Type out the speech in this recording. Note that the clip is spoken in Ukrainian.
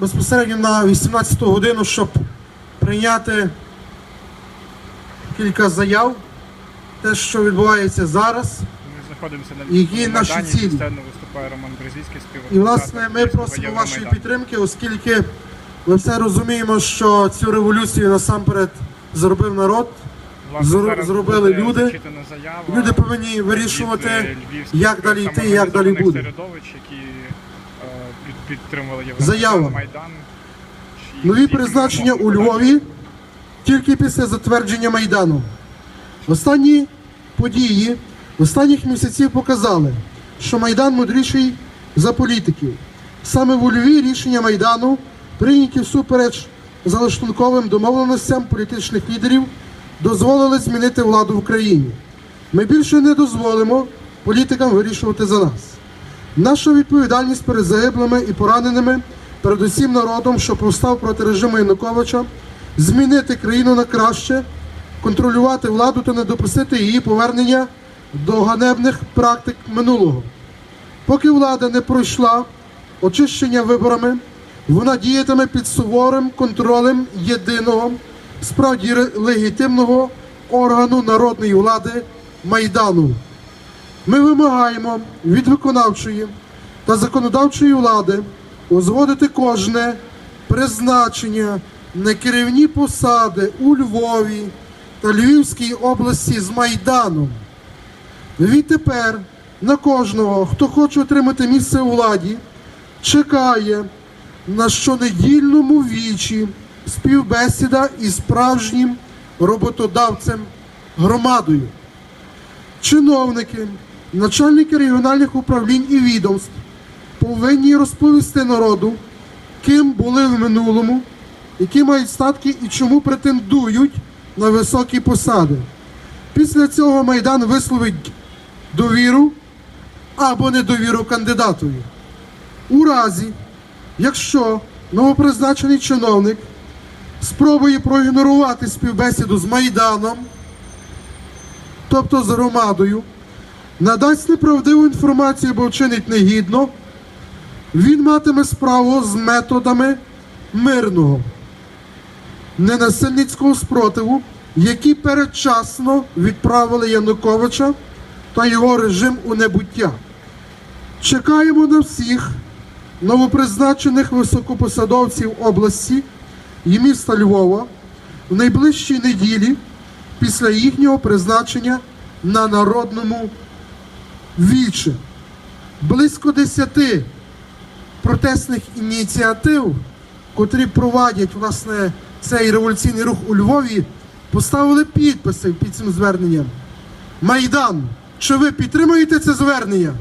безпосередньо на 18 годину, щоб прийняти кілька заяв, те, що відбувається зараз. Знаходимося на Які наші цілі? Виступає Роман Брезійський, співак. І власне ми просимо вашої підтримки, оскільки ми все розуміємо, що цю революцію насамперед зробив народ. зро- зробили люди. Заява Люди повинні вирішувати, е, львівських як далі йти, як далі буде. середовищ, які підтримували Заява. Майдан. Нові призначення у Львові тільки після затвердження Майдану. Останні події останніх місяців показали, що Майдан мудріший за політиків. Саме в Львові рішення Майдану прийняті всупереч залаштунковим домовленостям політичних лідерів, дозволили змінити владу в Україні. Ми більше не дозволимо політикам вирішувати за нас. Наша відповідальність перед загиблими і пораненими, перед усім народом, що повстав проти режиму Януковича, змінити країну на краще, контролювати владу та не допустити її повернення до ганебних практик минулого. Поки влада не пройшла очищення виборами, вона діятиме під суворим контролем єдиного, справді легітимного органу народної влади Майдану. Ми вимагаємо від виконавчої та законодавчої влади узгодити кожне призначення на керівні посади у Львові та Львівській області з Майданом. Відтепер на кожного, хто хоче отримати місце у владі, чекає на щонедільному вічі співбесіда із справжнім роботодавцем громадою. Чиновники, начальники регіональних управлінь і відомств повинні розповісти народу, ким були в минулому, які мають статки і чому претендують на високі посади. Після цього Майдан висловить довіру або недовіру кандидатові. У разі, якщо новопризначений чиновник спробує проігнорувати співбесіду з Майданом, тобто з громадою, надасть неправдиву інформацію або вчинить негідно, він матиме справу з методами мирного, ненасильницького спротиву, які передчасно відправили Януковича та його режим у небуття. Чекаємо на всіх новопризначених високопосадовців області і міста Львова в найближчій неділі після їхнього призначення на народному вічі. Близько десяти протестних ініціатив, котрі провадять власне цей революційний рух у Львові, поставили підписи під цим зверненням. Майдан, чи ви підтримуєте це звернення?